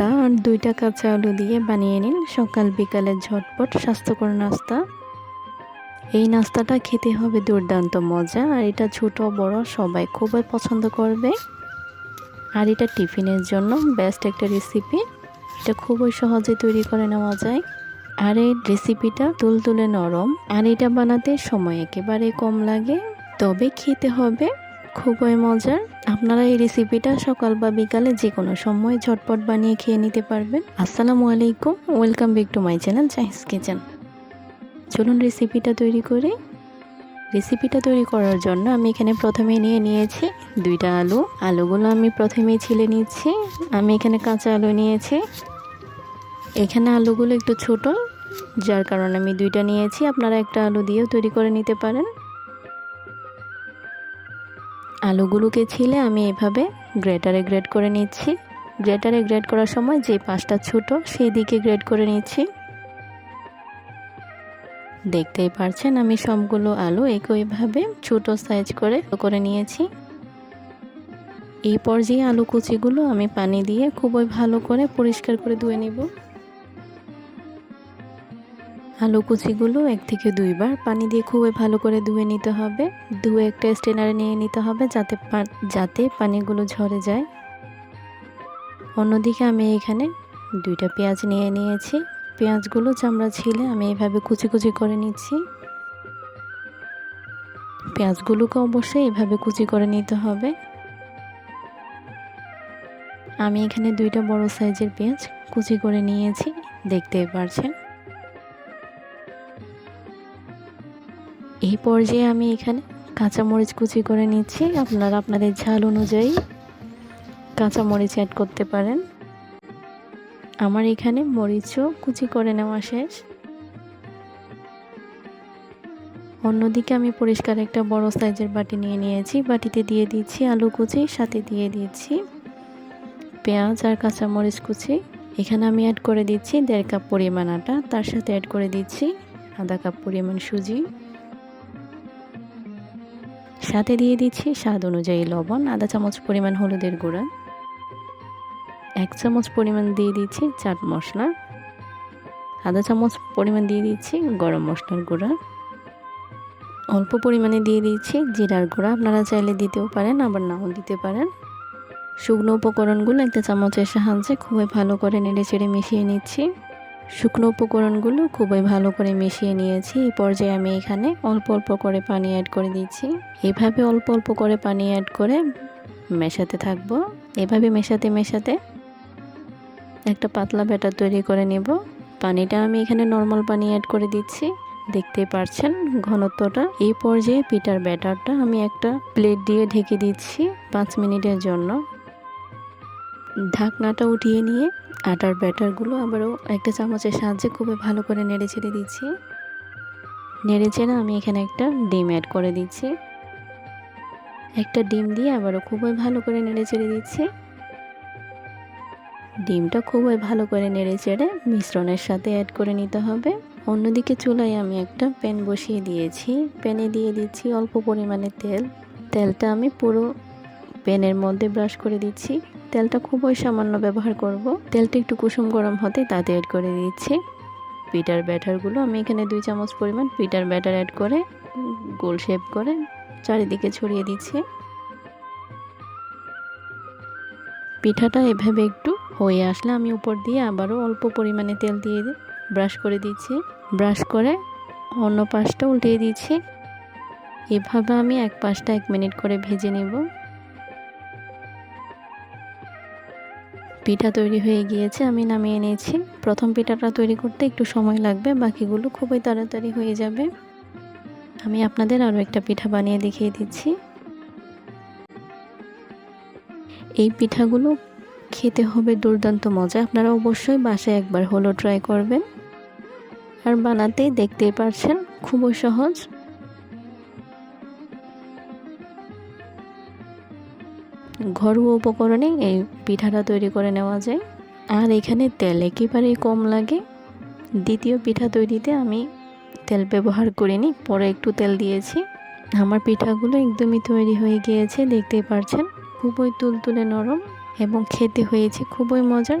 আটা আর দুইটা কাঁচা আলু দিয়ে বানিয়ে নিন সকাল বিকালে ঝটপট স্বাস্থ্যকর নাস্তা। এই নাস্তাটা খেতে হবে দুর্দান্ত মজা আর এটা ছোট বড় সবাই খুবই পছন্দ করবে। আর এটা টিফিনের জন্য বেস্ট একটা রেসিপি এটা খুবই সহজে তৈরি করে নেওয়া যায়। আর এই রেসিপিটা তুলতুলে নরম আর এটা বানাতে সময় একেবারে কম লাগে। তবে খেতে হবে। খুবই মজার। আপনারা এই রেসিপিটা সকাল বা বিকালে যে কোনো সময় ঝটপট বানিয়ে খেয়ে নিতে পারবেন। আসসালামু আলাইকুম। Welcome back to my channel চাইস kitchen চলুন রেসিপিটা তৈরি করি। রেসিপিটা তৈরি করার জন্য আমি এখানে প্রথমে নিয়ে নিয়েছি দুইটা আলু। আলুগুলো আমি প্রথমেই ছিলে নিচ্ছি। আমি এখানে কাঁচা আলু নিয়েছি। এখানে আলুগুলো একটু ছোট, যার কারণে আমি দুইটা নিয়েছি। আপনারা একটা আলু দিয়েও তৈরি করে নিতে পারেন। আলুগুলোকে ছিলে আমি এভাবে গ্রেটারে গ্রেড করে নিচ্ছি। গ্রেটারে গ্রেড করার সময় যে পাশটা ছোট সেই দিকে গ্রেড করে নিচ্ছি। দেখতেই পারছেন, আমি সবগুলো আলু একইভাবে ছোট সাইজ করে করে নিয়েছি। এই পর্যায়ে আলু কুচিগুলো আমি পানি দিয়ে খুবই ভালো করে পরিষ্কার করে ধুয়ে নেব। আলু কুচিগুলো এক থেকে দুইবার পানি দিয়ে খুবই ভালো করে ধুয়ে নিতে হবে। ধুয়ে একটা স্টেনারে নিয়ে নিতে হবে যাতে যাতে পানিগুলো ঝরে যায়। অন্যদিকে আমি এখানে দুইটা পেঁয়াজ নিয়ে নিয়েছি। পেঁয়াজগুলো চামড়া ছিলে আমি এভাবে কুচি কুচি করে নিচ্ছি। পেঁয়াজগুলোকে অবশ্যই এভাবে কুচি করে নিতে হবে। আমি এখানে দুইটা বড় সাইজের পেঁয়াজ কুচি করে নিয়েছি দেখতেই পারছেন? এই পর্যায়ে আমি এখানে কাঁচামরিচ কুচি করে নিচ্ছি। আপনারা আপনাদের ঝাল অনুযায়ী কাঁচামরিচ অ্যাড করতে পারেন। আমার এখানে মরিচও কুচি করে নেওয়া শেষ। অন্যদিকে আমি পরিষ্কার একটা বড় সাইজের বাটি নিয়ে নিয়েছি। বাটিতে দিয়ে দিচ্ছি আলু কুচি, সাথে দিয়ে দিচ্ছি পেঁয়াজ আর কাঁচামরিচ কুচি। এখানে আমি অ্যাড করে দিচ্ছি দেড় কাপ পরিমাণ আটা, তার সাথে অ্যাড করে দিচ্ছি আধা কাপ পরিমাণ সুজি। সাথে দিয়ে দিচ্ছি স্বাদ অনুযায়ী লবণ, আধা চামচ পরিমাণ হলুদের গুঁড়া, এক চামচ পরিমাণ দিয়ে দিচ্ছি চাট মশলা, আধা চামচ পরিমাণ দিয়ে দিচ্ছি গরম মশলার গুঁড়া, অল্প পরিমাণে দিয়ে দিচ্ছি জিরার গুঁড়া। আপনারা চাইলে দিতেও পারেন, আবার নাও দিতে পারেন। শুকনো উপকরণগুলো একটা চামচের সাহায্যে খুবই ভালো করে নেড়ে চেড়ে মিশিয়ে নিচ্ছি। শুকনো উপকরণগুলো খুবই ভালো করে মিশিয়ে নিয়েছি। এই পর্যায়ে আমি এখানে অল্প অল্প করে পানি অ্যাড করে দিচ্ছি। এভাবে অল্প অল্প করে পানি অ্যাড করে মেশাতে থাকব। এভাবে মেশাতে মেশাতে একটা পাতলা ব্যাটার তৈরি করে নেব। পানিটা আমি এখানে নর্মাল পানি অ্যাড করে দিচ্ছি। দেখতেই পারছেন ঘনত্বটা। এই পর্যায়ে পিঠার ব্যাটারটা আমি একটা প্লেট দিয়ে ঢেকে দিচ্ছি পাঁচ মিনিটের জন্য। ঢাকনাটা উঠিয়ে নিয়ে আটার ব্যাটারগুলো আবারও একটা চামচের সাহায্যে খুবই ভালো করে নেড়ে ছেড়ে দিচ্ছি। নেড়ে চেড়ে আমি এখানে একটা ডিম অ্যাড করে দিচ্ছি। একটা ডিম দিয়ে আবারও খুবই ভালো করে নেড়ে চেড়ে দিচ্ছি। ডিমটা খুবই ভালো করে নেড়ে চেড়ে মিশ্রণের সাথে অ্যাড করে নিতে হবে। অন্যদিকে চুলায় আমি একটা প্যান বসিয়ে দিয়েছি। প্যানে দিয়ে দিচ্ছি অল্প পরিমাণে তেল। তেলটা আমি পুরো প্যানের মধ্যে ব্রাশ করে দিচ্ছি। তেলটা খুবই সামান্য ব্যবহার করব। তেলটা একটু কুসুম গরম হতে তাতে অ্যাড করে দিচ্ছি। পিটার ব্যাটারগুলো আমি এখানে দুই চামচ পরিমাণ পিটার ব্যাটার অ্যাড করে, গোল শেপ করে চারিদিকে ছড়িয়ে দিচ্ছি। পিঠাটা এভাবে একটু হয়ে আসলে আমি উপর দিয়ে আবারও অল্প পরিমাণে তেল দিয়ে ব্রাশ করে দিচ্ছি। ব্রাশ করে অন্য পাশটা উল্টিয়ে দিচ্ছি। এভাবে আমি এক পাশটা এক মিনিট করে ভেজে নেব। পিঠা তৈরি হয়ে গিয়েছে, আমি নামিয়ে নিয়েছি। প্রথম পিঠাটা তৈরি করতে একটু সময় লাগবে, বাকিগুলো খুবই তাড়াতাড়ি হয়ে যাবে। আমি আপনাদের আরও একটা পিঠা বানিয়ে দেখিয়ে দিচ্ছি। এই পিঠাগুলো খেতে হবে দুর্দান্ত মজা, আপনারা অবশ্যই বাসায় একবার হলো ট্রাই করবেন। আর বানাতে দেখতেই পারছেন, খুবই সহজ। ঘরোয়া উপকরণে এই পিঠাটা তৈরি করে নেওয়া যায়। আর এখানে তেল একেবারেই কম লাগে। দ্বিতীয় পিঠা তৈরিতে আমি তেল ব্যবহার করিনি, পরে একটু তেল দিয়েছি। আমার পিঠাগুলো একদমই তৈরি হয়ে গিয়েছে, দেখতেই পারছেন। খুবই তুলতুলে নরম এবং খেতে হয়েছে, খুবই মজার।